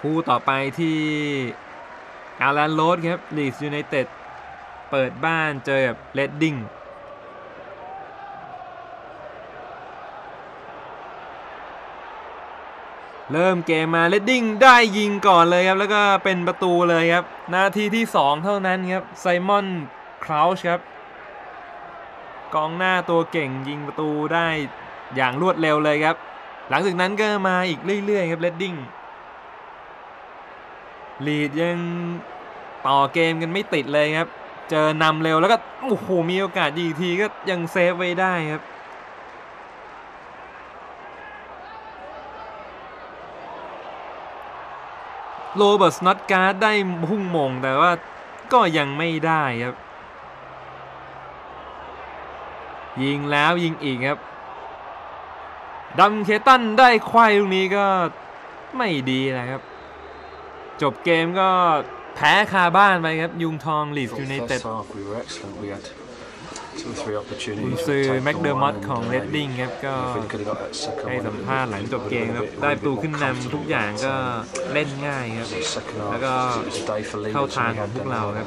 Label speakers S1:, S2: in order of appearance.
S1: คู่ต่อไปที่อารันโรดครับลีดยูไนเต็ดเปิดบ้านเจอกับเลดดิ้งเริ่มเกมมาเลดดิ้งได้ยิงก่อนเลยครับ แล้วก็เป็นประตูเลยครับ นาทีที่ 2 เท่านั้นครับ ไซมอนคราวช์ครับ กองหน้าตัวเก่งยิงประตูได้อย่างรวดเร็วเลยครับ หลังจากนั้นก็มาอีกเรื่อยๆครับเลดดิ้ง ลีดยังต่อเกมกันไม่ติดเลยครับ เจอนำเร็วแล้วก็โอ้โหมีโอกาสยิงอีกทีก็ยังเซฟไว้ได้ครับโรเบิร์ตสนอตการ์ดได้พุ่งมงแต่ว่าก็ยังไม่ได้ครับ ยิงแล้วยิงอีกครับดัมเคตันได้ควายลูกนี้ก็ไม่ดีนะครับ จบเกมก็แพ้คาบ้านไปครับ ยุงทองลีดยูไนเต็ด
S2: First half we were excellent. We had two or three
S1: คุ
S2: opportunities.
S1: ณ
S2: to
S1: ซื้อ
S2: take
S1: แม็ก
S2: the
S1: เดอร์มอ
S2: one
S1: ต
S2: and,
S1: ของ
S2: uh,
S1: เรดดิ้งครับก็
S2: if we'd could have got that second
S1: ให้
S2: one,
S1: สัมภาษณ์หลังจบเกมครับ
S2: we'd have
S1: ได้
S2: been
S1: ประตู
S2: a bit
S1: ขึ้น
S2: more
S1: นำทุกอย่างก็
S2: comfortable.
S1: เล่นง่ายครับ
S2: The second half,
S1: แล้วก็
S2: it was a day for
S1: เข้า
S2: leaders.
S1: ทาง
S2: and we
S1: ของ
S2: had
S1: พวก
S2: them.
S1: เราครับ